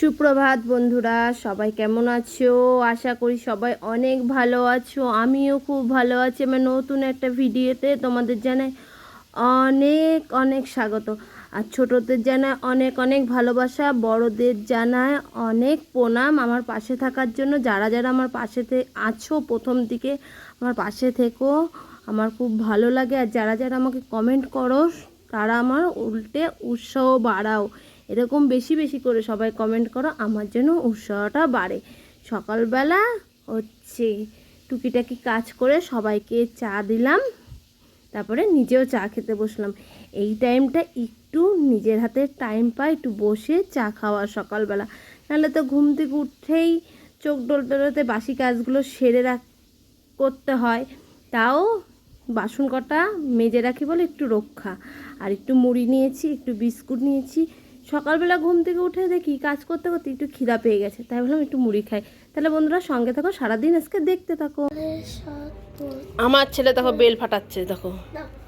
সুপ্রভাত বন্ধুরা, সবাই কেমন আছো? আশা করি সবাই অনেক ভালো আছো। আমিও খুব ভালো আছি। আমার নতুন একটা ভিডিওতে তোমাদের জানাই অনেক অনেক স্বাগত। আর ছোটদের জানায় অনেক অনেক ভালোবাসা। বড়দের জানায় অনেক প্রণাম আমার পাশে থাকার জন্য। যারা যারা আমার পাশে আছো প্রথম দিকে, আমার পাশে থেকো। আমার খুব ভালো লাগে। আর যারা যারা আমাকে কমেন্ট করো, তারা আমার উল্টে উৎসাহ বাড়াও। এরকম বেশি বেশি করে সবাই কমেন্ট করো, আমার জন্য উৎসাহটা বাড়ে। সকালবেলা হচ্ছে টুকিটাকি কাজ করে সবাইকে চা দিলাম, তারপরে নিজেও চা খেতে বসলাম। এই টাইমটা একটু নিজের হাতে টাইম পাই একটু বসে চা খাওয়া সকালবেলা। নাহলে তো ঘুম থেকে উঠেই চোখ ডলতে বাসি কাজগুলো সেরে রাখ, করতে হয়। তাও বাসন কটা মেজে রাখি বলে একটু রক্ষা। আর একটু মুড়ি নিয়েছি, একটু বিস্কুট নিয়েছি সকালবেলা ঘুম থেকে উঠে দেখি কাজ করতে করতে একটু খিদা পেয়ে গেছে তাই ভাবলাম একটু মুড়ি খাই। তাহলে বন্ধুরা সঙ্গে থাকো সারাদিন আজকে দেখতে থাকো। আমার ছেলে দেখো বেল ফাটাচ্ছে দেখো।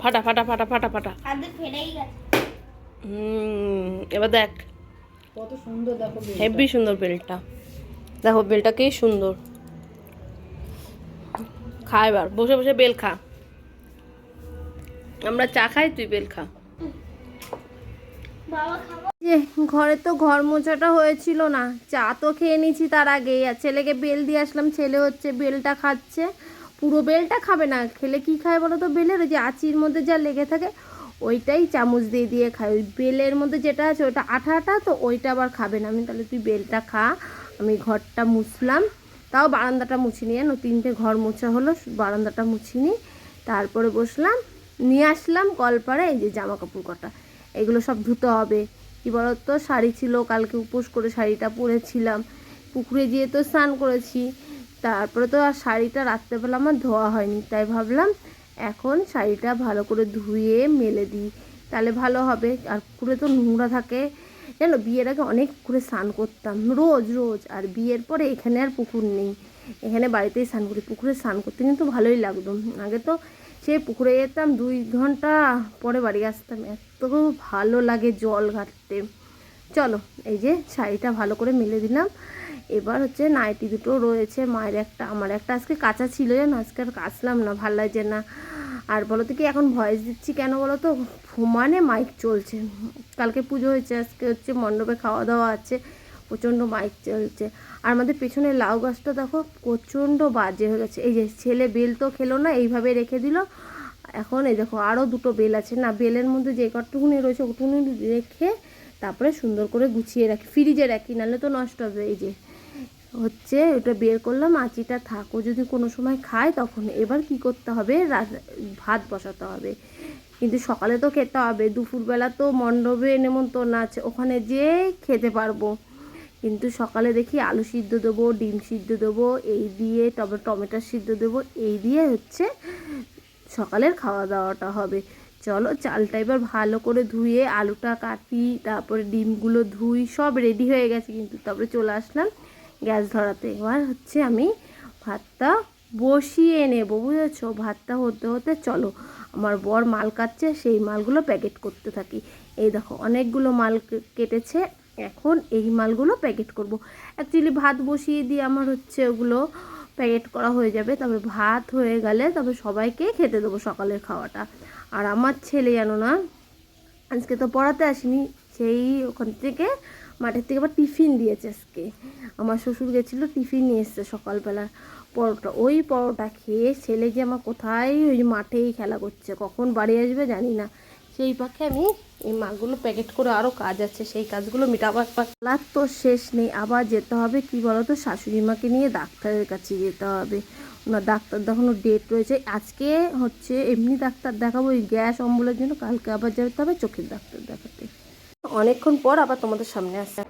ফাটা ফাটা ফাটা ফাটা ফাটা। হুম এবার দেখ। কত সুন্দর দেখো হেভি সুন্দর বেলটা। দেখো বেলটা কি সুন্দর। খা এবার বসে বসে বেল খা। আমরা চা খাই তুই বেল খা। যে ঘরে তো ঘর মোছাটা হয়েছিল না। চা তো খেয়ে নিয়েছি তার আগেই। আর ছেলেকে বেল দিয়ে আসলাম, ছেলে হচ্ছে বেলটা খাচ্ছে। পুরো বেলটা খাবে না। খেলে কি খায় বলো তো বেলের? ওই যে আচির মধ্যে যা লেগে থাকে, ওইটাই চামচ দিয়ে দিয়ে খায়। ওই বেলের মধ্যে যেটা আছে ওইটা আঠা আঠা, তো ওইটা আবার খাবে না। আমি তাহলে তুই বেলটা খা। আমি ঘরটা মুছলাম। তাও বারান্দাটা মুছিনি। জানো, তিনটে ঘর মোছা হলো, বারান্দাটা মুছিনি। তারপরে বসলাম, নিয়ে আসলাম কলপাড়ে, এই যে জামা কাপড় কটা। এগুলো সব ধুতে হবে। কি বলতো? শাড়ি ছিল, কালকে উপোস করে শাড়িটা পরেছিলাম। পুকুরে গিয়ে তো স্নান করেছি। তারপরে তো আর শাড়িটা রাত্রেবেলা আমার ধোয়া হয়নি। তাই ভাবলাম এখন শাড়িটা ভালো করে ধুয়ে মেলে দিই। তাহলে ভালো হবে। আর পুকুরে তো নোংরা থাকে। জানো, বিয়ের আগে অনেক পুকুরে স্নান করতাম। রোজ রোজ। আর বিয়ের পরে এখানে আর পুকুর নেই। এখানে বাড়িতেই স্নান করি। পুকুরে স্নান করতে কিন্তু ভালোই লাগতো। আগে তো সে পুকুরে যেতাম, দুই ঘণ্টা পরে বাড়ি আসতাম। এত ভালো লাগে জল ঘাটতে। চলো, এই যে শাড়িটা ভালো করে মেলে দিলাম। এবার হচ্ছে নাইটি দুটো রয়েছে, মায়ের একটা, আমার একটা। আজকে কাঁচা ছিল যেন আজকে আর কাচলাম না, ভালো লাগছে না। আর বলো তো কি, এখন ভয়েস দিচ্ছি কেন বলো তো? সমানে মাইক চলছে। কালকে পুজো হয়েছে, আজকে হচ্ছে মণ্ডপে খাওয়া দাওয়া আছে। প্রচণ্ড মাইক চলছে। আর আমাদের পেছনে লাউ গাছটা দেখো, প্রচণ্ড বাজে হয়ে গেছে। এই যে ছেলে বেল তো খেলো না, এইভাবে রেখে দিল। এখন এই দেখো আরও দুটো বেল আছে না, বেলের মধ্যে যে কটুকুনি রয়েছে ওটুকুনি রেখে তারপরে সুন্দর করে গুছিয়ে রাখি। ফ্রিজে রাখি, নাহলে তো নষ্ট হবে। এই যে হচ্ছে, ওটা বের করলাম, আঁচিটা থাকো। যদি কোনো সময় খায় তখন এবার কি করতে হবে? ভাত বসাতে হবে। কিন্তু সকালে তো খেতে হবে, দুপুরবেলা তো মণ্ডপে নেমন্তন্ন আছে, ওখানে যেয়ে খেতে পারব। কিন্তু সকালে দেখি আলু সিদ্ধ দেবো, ডিম সিদ্ধ দেবো, এই দিয়ে তবে টমেটো সিদ্ধ দেবো, এই দিয়ে হচ্ছে সকালের খাওয়া দাওয়াটা হবে। চলো চালটা এবার ভালো করে ধুয়ে আলুটা কাটি, তারপরে ডিমগুলো ধুই, সব রেডি হয়ে গেছে কিন্তু তারপরে চলে আসলাম গ্যাস ধরাতে। এবার হচ্ছে আমি ভাতটা বসিয়ে নেব, বুঝেছ? ভাতটা হতে হতে চলো, আমার বর মাল কাটছে, সেই মালগুলো প্যাকেট করতে থাকি। এই দেখো, অনেকগুলো মাল কেটেছে। এখন এই মালগুলো প্যাকেট করব। অ্যাকচুয়ালি ভাত বসিয়ে দিয়ে আমার হচ্ছে ওগুলো প্যাকেট করা হয়ে যাবে। তবে ভাত হয়ে গেলে তবে সবাইকে খেতে দেবো সকালের খাওয়াটা। আর আমার ছেলে জানো না, আজকে তো পড়াতে আসিনি, সেই ওখান থেকে, মাঠের থেকে আবার টিফিন দিয়েছে আজকে। আমার শ্বশুর গেছিল টিফিন নিয়ে এসছে সকালবেলা পরোটা। ওই পরোটা খেয়ে ছেলে যে আমার কোথায় ওই মাঠেই খেলা করছে, কখন বাড়ি আসবে জানি না। সেই পাখে আমি এই মাগুলো প্যাকেট করে আরও কাজ আছে, সেই কাজগুলো মেটাবার পালার তো শেষ নেই, আবার যেতে হবে কি বলতো? শাশুড়ি মাকে নিয়ে ডাক্তারের কাছে যেতে হবে। ওনার ডাক্তার দেখানোর ডেট রয়েছে। আজকে হচ্ছে এমনি ডাক্তার দেখাবো ওই গ্যাস, অম্বলের জন্য কালকে আবার যেতে হবে চোখের ডাক্তার দেখাতে। অনেকক্ষণ পর আবার তোমাদের সামনে আসছে।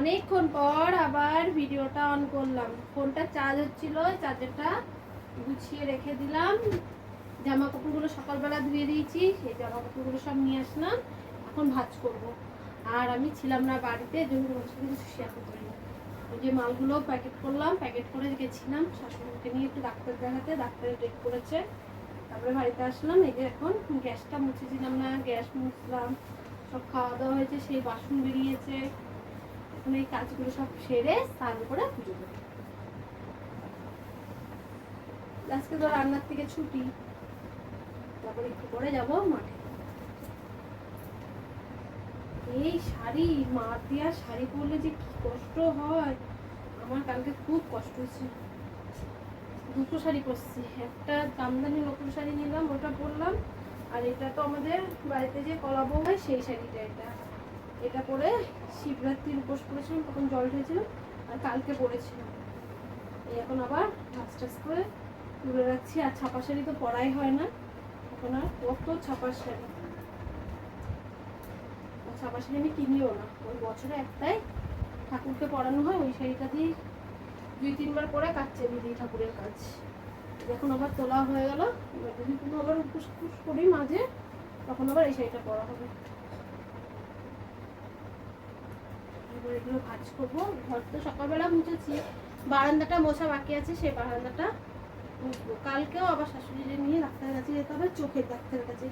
অনেকক্ষণ পর আবার ভিডিওটা অন করলাম। ফোনটা চার্জ হচ্ছিল চার্জারটা গুছিয়ে রেখে দিলাম। জামা কাপড়গুলো সকালবেলা ধুয়ে দিয়েছি, সেই জামা কাপড়গুলো সব নিয়ে আসলাম, এখন ভাজ করব। আর আমি ছিলাম না বাড়িতে জন্য তোমার সাথে কিছু শেয়ার করতে পারিনি ওই যে মালগুলো প্যাকেট করলাম প্যাকেট করে গেছিলাম, শাশুড়িকে নিয়ে একটু ডাক্তার দেখাতে ডাক্তারের ডেট করেছে। তারপরে বাড়িতে আসলাম, এই যে এখন গ্যাসটা মুছেছিলাম না, গ্যাস মুছলাম, সব খাওয়া দাওয়া হয়েছে, সেই বাসন বেরিয়েছে। এখন এই কাজগুলো সব সেরে স্নান করে পুজো দেবো আজকে তো রান্নার থেকে ছুটি। তারপরে একটু পরে যাব মাঠে। এই শাড়ি মার দিয়া শাড়ি পরলে যে কি কষ্ট হয়। আমার কালকে খুব কষ্ট হয়েছে। দুটো শাড়ি পরছি, একটা জামদানি নতুন শাড়ি নিলাম, ওটা পরলাম। আর এটা তো আমাদের বাড়িতে যে কলাবো হয়, সেই শাড়িটা এটা। এটা পরে শিবরাত্রির উপোস করেছিলাম তখন জল ঢেলেছিলাম, আর কালকে পরেছিলাম। এই এখন আবার টাচ টাচ করে তুলে রাখছি, আর ছাপা শাড়ি তো পরাই হয় না। এখন কত ছাপার শাড়ি ছাপা শাড়ি আমি কিনিও না। ওই বছরে একটাই ঠাকুরকে পরানো হয়, ওই শাড়িটা দিয়ে দুই, তিনবার পরে চালিয়ে দিই ঠাকুরের কাজ। যখন আবার তোলা হয়ে গেল, এবার যদি কোনো আবার উপোস টুস করি মাঝে, তখন আবার এই শাড়িটা পরা হবে। এগুলো ভাজ করব। ঘর তো সকালবেলা মুছেছি। বারান্দাটা মোছা বাকি আছে, সেই বারান্দাটা কালকেও আবার শাশুড়িকে নিয়ে ডাক্তারের কাছে যেতে হবে, চোখের ডাক্তারের কাছে।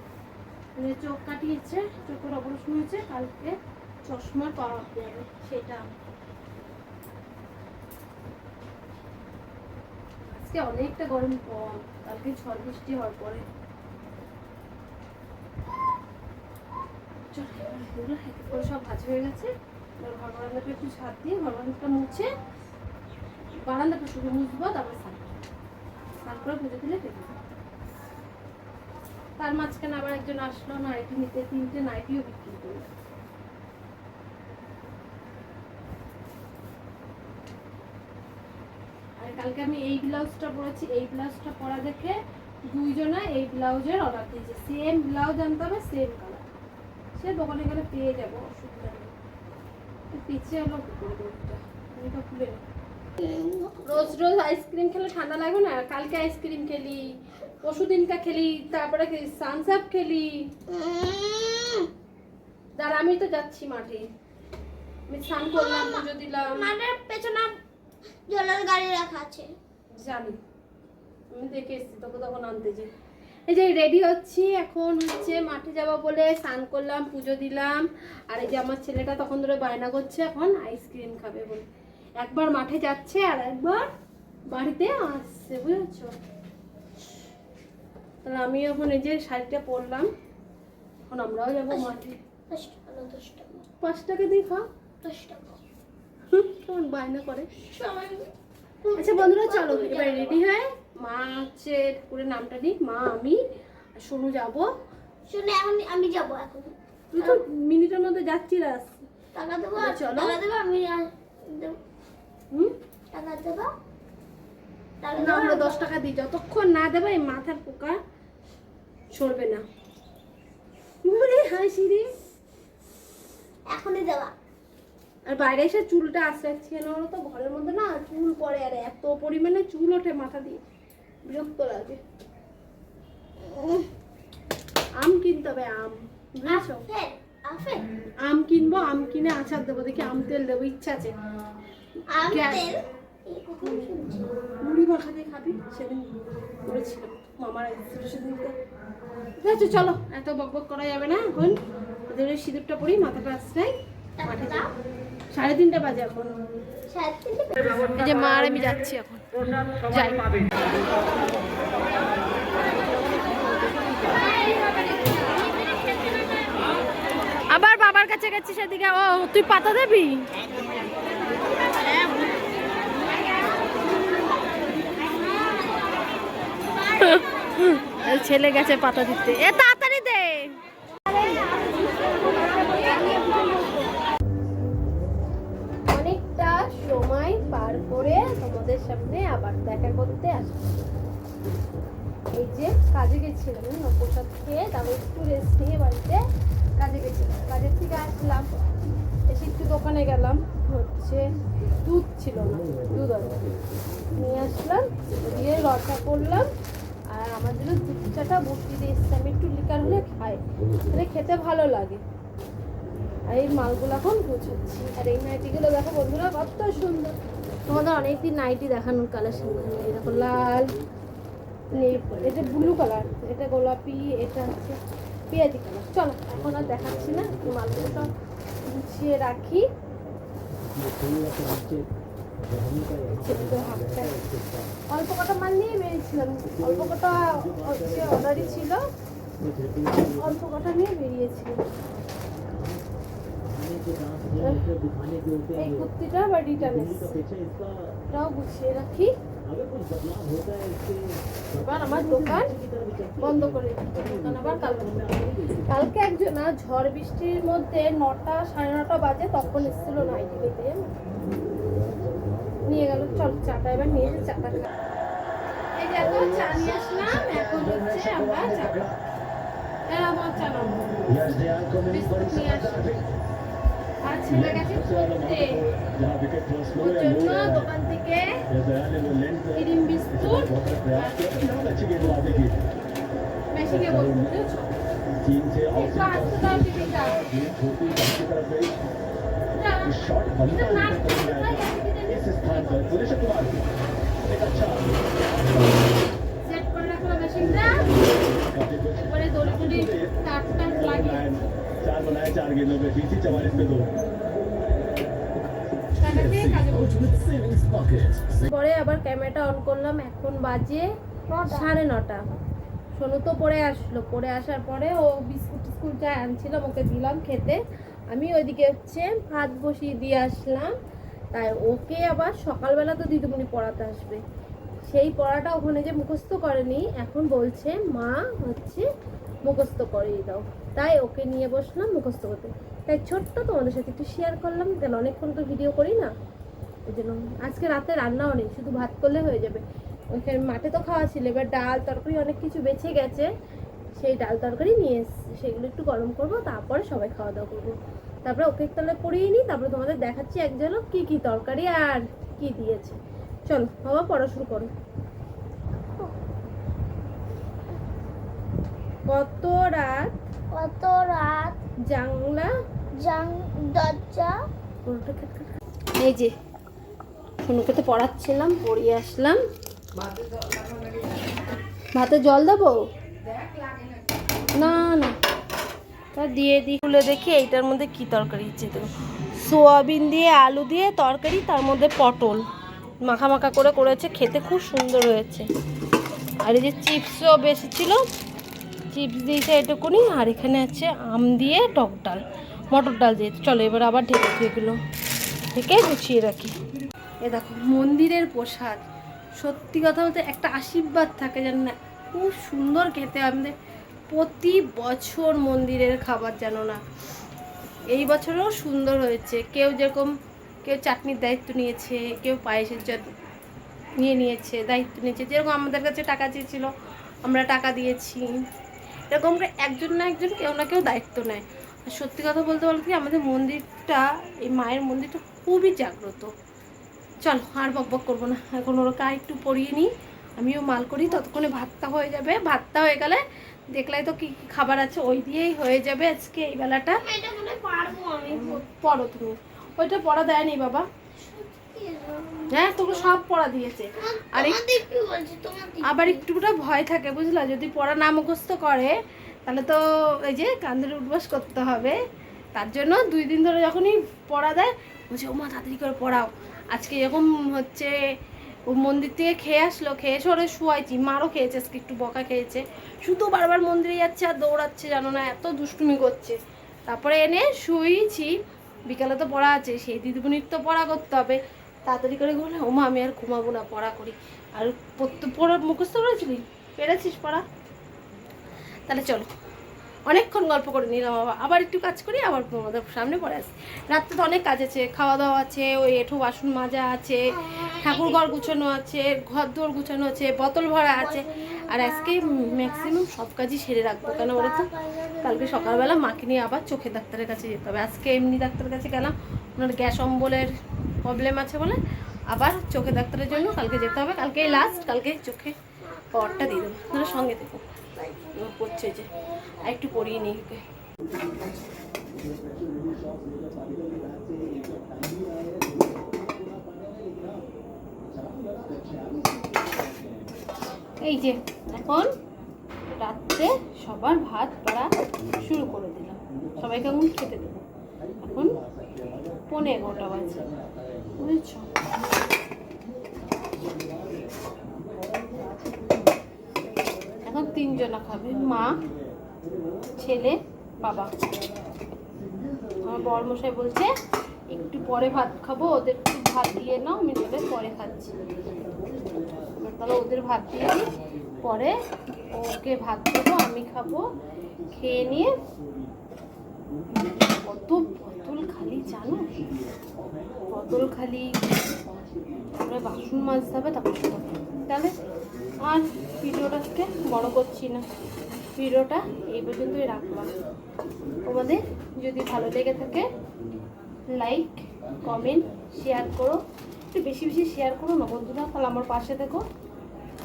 মানে চোখ কাটিয়েছে, চোখের অপারেশন হয়েছে, কালকে চশমা পাওয়া যাবে সেটা আজকে অনেকটা গরম কম কালকে ঝড় বৃষ্টি হওয়ার পরে। সব ভাজ হয়ে গেছে। ঘর বারান্দাটা একটু ছাদ দিয়ে ঘর বারান্দাটা মুছে বারান্দাটা শুধু মুছবো, তারপরে করে পুজো দিলে পেয়ে তার মাঝখানে আবার একজন আসলো নাইটি নিতে তিনটে নাইটিও বিক্রি করল। আর কালকে আমি এই ব্লাউজটা পরেছি, এই ব্লাউজটা পরা দেখে দুইজনা এই ব্লাউজের অর্ডার দিয়েছে। সেম ব্লাউজ আনতে হবে সেম কালার সে দোকানে গেলে পেয়ে যাব, অসুবিধা নেই। পিছিয়ে হলো কি রোজ রোজ আইসক্রিম খেলে ঠান্ডা লাগবে না? কালকে আইসক্রিম খেলি পরশু খেলি তারপরে সানসাপ খেলি। দাঁড়া আমি তো যাচ্ছি মাঠে। আমি স্নান করলাম পুজো দিলাম। মাঠের পেছনে জলের গাড়ি রাখা আছে। জানি। আমি দেখে এসেছি তোকে তখন আনতে যে। এই যে রেডি হচ্ছি এখন হচ্ছে মাঠে যাব বলে স্নান করলাম পুজো দিলাম। আর এই যে আমার ছেলেটা তখন ধরে বায়না করছে এখন আইসক্রিম খাবে বলে। একবার মাঠে যাচ্ছে আর একবার বাড়িতে আসছে বুঝেছ? তাহলে আমি এখন এই যে শাড়িটা পরলাম এখন আমরাও যাব মাঠে। পাঁচ টাকা দিয়ে খা কেমন বায়না করে। আচ্ছা বন্ধুরা চলো এবার রেডি হয়ে মা হচ্ছে ঠাকুরের নামটা নিই মা আমি সোনু যাব। শুনে এখন আমি যাব এখন। তুই তো মিনিটের মধ্যে যাচ্ছিলাস টাকা দেবো চলো। টাকা দেবো আমি দেব- হুম? টাকা দেবো? না আমরা দশ টাকা দিই যতক্ষণ না দেবে এই মাথার পোকা সরবে না। ওরে হাসি রে এখনই দেওয়া আর বাইরে এসে চুলটা আসতে যাচ্ছি কেন বলো তো? ঘরের মধ্যে না চুল পড়ে আর এত পরিমাণে চুল ওঠে মাথা দিয়ে। বিরক্ত লাগে। আম কিনতে হবে আম বুঝেছ? আম কিনবো আম কিনে আচার দেবো দেখি আম তেল দেবো ইচ্ছা আছে। মুড়ি মাখা দিয়ে খাবি সেদিন করেছিলাম মামার এসেছিল ঠিক আছে চলো এত বক বক করা যাবে না এখন। ওদের ওই সিঁদুরটা পরি মাথাটা আসছাই মাঠে সাড়ে তিনটে বাজে এখন। এই যে মা আর আমি যাচ্ছি এখন। যাই। আবার বাবার কাছে গেছি সেদিকে ও তুই পাতা দেবি? ছেলে গেছে পাতা দিতে। এ, তাড়াতাড়ি দে। অনেকটা সময় পার করে তোমাদের সামনে আবার দেখা করতে আসছি এই যে কাজে গেছিলাম প্রসাদ খেয়ে, তারপর একটু রেস্ট নিয়ে বাড়িতে কাজে গেছিলাম। কাজের থেকে আসলাম, এসে একটু দোকানে গেলাম, হচ্ছে দুধ ছিল না, দুধ নিয়ে আসলাম, দিয়ে রসা করলাম আর আমার জন্য দুধ চাটা বসিয়ে দিয়ে এসছি আমি একটু লিকার হলে খাই তাহলে খেতে ভালো লাগে আর এই মালগুলো এখন গুছাচ্ছি আর এই নাইটিগুলো দেখো বন্ধুরা কত সুন্দর তোমাদের অনেকদিন নাইটি দেখানোর কালেকশন দেখো লাল এটা ব্লু কালার এটা গোলাপি এটা হচ্ছে পেঁয়াজি কালার চলো এখন আর দেখাচ্ছি না মালগুলো গুছিয়ে রাখি অল্প কটা মাল নিয়ে বেরিয়েছিলাম। অল্প কটা হচ্ছে অর্ডারই ছিল। অল্প কটা নিয়ে বেরিয়েছিলাম। এই কুর্তিটা বা রিটার্ন গুছিয়ে রাখি। আমার দোকান আবার কালকে। কালকে একজন ঝড় বৃষ্টির মধ্যে নটা সাড়ে নটা বাজে তখন এসেছিল নাইটি নিতে জানো? নিয়ে গেল। চল চাটা এবার নিয়ে এসে চাটা খা। এই দেখো চা নিয়ে আসলাম এখন হচ্ছে আমরা চা। এরা আমার চা নাও বিস্কুট নিয়ে আসি আর ছেলে গেছে ওর জন্য দোকান থেকে ক্রিম বিস্কুট মেশিনে বলব বুঝেছ? একটু আসতে দাও যা। হয়, সেট করে রাখো মেশিনটা এবারে দড়ি টড়ি তার টার লাগিয়ে चार बनाए चार गेंदों पे बीस ही चवालीस में दो টাকাতে কাজে বসবো। with savings pockets. পরে আবার ক্যামেরাটা অন করলাম এখন বাজে সাড়ে নটা সোনু তো পড়ে আসলো পড়ে আসার পরে ও বিস্কুট টিস্কুট যা আনছিলাম ওকে দিলাম খেতে আমি ওইদিকে হচ্ছে ভাত বসিয়ে দিয়ে আসলাম তাই ওকে আবার সকালবেলা তো দিদিমণি পড়াতে আসবে। সেই পড়াটা ওখানে যে মুখস্থ করেনি, এখন বলছে, মা হচ্ছে মুখস্থ করিয়ে দাও। তাই ওকে নিয়ে বসলাম মুখস্থ করতে। তাই ছোট্ট তোমাদের সাথে একটু শেয়ার করলাম, কেন অনেকক্ষণ তো ভিডিও করি না? ওই জন্য আজকে রাতে রান্নাও নেই, শুধু ভাত করলে হয়ে যাবে। ওইখানে মাঠে তো খাওয়া ছিল, এবার ডাল তরকারি অনেক কিছু বেঁচে গেছে। সেই ডাল তরকারি নিয়ে এসেছি সেগুলো একটু গরম করব, তারপরে সবাই খাওয়া দাওয়া করব। তারপরে ওকে তাহলে পড়িয়ে নিই তারপরে তোমাদের দেখাচ্ছি এক ঝলক কী কী তরকারি আর কি দিয়েছে। চলো বাবা পড়া শুরু করো। কত রাত? কত রাত? জাংলা? জাং দরজা। এই যে সোনুকে তো পড়াচ্ছিলাম পড়িয়ে আসলাম। ভাতে জল দেবো? না না। তা দিয়ে দিই খুলে দেখি এইটার মধ্যে কি তরকারি ইচ্ছে দেবো সোয়াবিন দিয়ে, আলু দিয়ে, তরকারি, তার মধ্যে পটল। মাখা মাখা করে করেছে, খেতে খুব সুন্দর হয়েছে। আর এই যে চিপসও বেশি ছিল, চিপস দিয়েছে এটুকুনি, আর এখানে আছে আম দিয়ে টক ডাল, মটর ডাল দিয়ে। চলো এবার আবার ঢেকে এগুলো ঢেকে গুছিয়ে রাখি। এ দেখো, মন্দিরের প্রসাদ। সত্যি কথা বলতে একটা আশীর্বাদ থাকে জানো না, খুব সুন্দর খেতে আমাদের প্রতি বছর মন্দিরের খাবার জানো না। এই বছরও সুন্দর হয়েছে। কেউ যেরকম কেউ চাটনির দায়িত্ব নিয়েছে, কেউ পায়েসের নিয়ে নিয়েছে, দায়িত্ব নিয়েছে। যেরকম আমাদের কাছে টাকা চেয়েছিল, আমরা টাকা দিয়েছি। এরকম করে একজন না একজন কেউ না কেউ দায়িত্ব নেয়। আর সত্যি কথা বলতে বলতে কি, আমাদের মন্দিরটা, এই মায়ের মন্দিরটা খুবই জাগ্রত। চলো, আর বক বক করব না। এখন আর একটু পরিয়ে নিই। আমিও মাল করি, ততক্ষণে ভাতটা হয়ে যাবে। ভাতটা হয়ে গেলে দেখলাই তো কী খাবার আছে ওই দিয়েই হয়ে যাবে আজকে এই বেলাটা। এটা পারব আমি। পড়ো তুমি। ওইটা পড়া দেয়নি বাবা। হ্যাঁ তোকে সব পড়া দিয়েছে। আর আবার একটুটা ভয় থাকে বুঝলা? যদি পড়া না মুখস্থ করে তাহলে তো এই যে কান্দরে উঠবাস করতে হবে। তার জন্য দুই দিন ধরে যখনই পড়া দেয় বলছে ও মা তাড়াতাড়ি করে পড়াও। আজকে এরকম হচ্ছে ও মন্দির থেকে খেয়ে আসলো, খেয়ে এসে ওরে শুয়াইছি। মারও খেয়েছে, আজকে একটু বকা খেয়েছে। শুধু বারবার মন্দিরে যাচ্ছে আর দৌড়াচ্ছে, জানো না, এত দুষ্টুমি করছে। তারপরে এনে শুয়েছি বিকালে তো পড়া আছে, সেই দিদিমণির তো পড়া করতে হবে। তাড়াতাড়ি করে বলে ওমা আমি আর ঘুমাবো না, পড়া করি। আর পড়া মুখস্থ করেছিলি? পেরেছিস পড়া? তাহলে চলো। অনেকক্ষণ গল্প করে নিলাম আবার আবার একটু কাজ করি আবার তোমাদের সামনে পড়ে আসি। রাত্রে তো অনেক কাজ আছে খাওয়া দাওয়া আছে ওই এঁঠো বাসন মাজা আছে ঠাকুর ঘর গুছানো আছে ঘর দোর গুছানো আছে বোতল ভরা আছে। আর আজকে ম্যাক্সিমাম সব কাজই সেরে রাখব কেন বলো তো? কালকে সকালবেলা মাকে নিয়ে আবার চোখে ডাক্তারের কাছে যেতে হবে। আজকে এমনি ডাক্তারের কাছে গেলাম ওনার গ্যাস অম্বলের প্রবলেম আছে বলে আবার চোখে ডাক্তারের জন্য কালকে যেতে হবে। কালকে লাস্ট কালকে চোখে পাওয়ারটা দিয়ে দেবো। সঙ্গে দেখো করছে যে আর একটু পরিয়ে নিই এই যে, এখন রাত্রে সবার ভাত পাড়া শুরু করে দিলাম। সবাইকে এখন খেতে দেবো। এখন পনেরো এগারোটা বাজে, বুঝেছ? এখন তিনজনা খাবে, মা ছেলে, বাবা। আমার বর মশাই বলছে, একটু পরে ভাত খাব, ওদের একটু ভাত দিয়ে নাও, আমি তাহলে পরে খাচ্ছি। তাহলে ওদের ভাত দিয়ে দিই, পরে ওকে ভাত দেবো, আমি খাব, খেয়ে নিয়ে। কত বোতল খালি, জানো? বোতল খালি, তারপরে বাসন মাজতে হবে, তারপর তাহলে আর ভিডিওটাকে বড় করছি না। ভিডিওটা এই পর্যন্তই রাখলাম তোমাদের যদি ভালো লেগে থাকে লাইক কমেন্ট শেয়ার করো। একটু বেশি বেশি শেয়ার করো না বন্ধুরা, তাহলে আমার পাশে থেকো।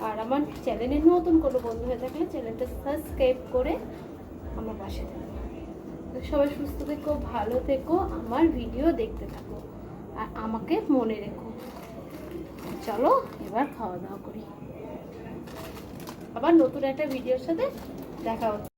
আর আমার চ্যানেলে নতুন কোনো বন্ধু হয়ে থাকলে চ্যানেলটা সাবস্ক্রাইব করে আমার পাশে থেকো। সবাই সুস্থ থেকো, ভালো থেকো, আমার ভিডিও দেখতে থাকো। আর আমাকে মনে রেখো। চলো, এবার খাওয়া দাওয়া করি। আবার নতুন একটা ভিডিওর সাথে দেখা হচ্ছে।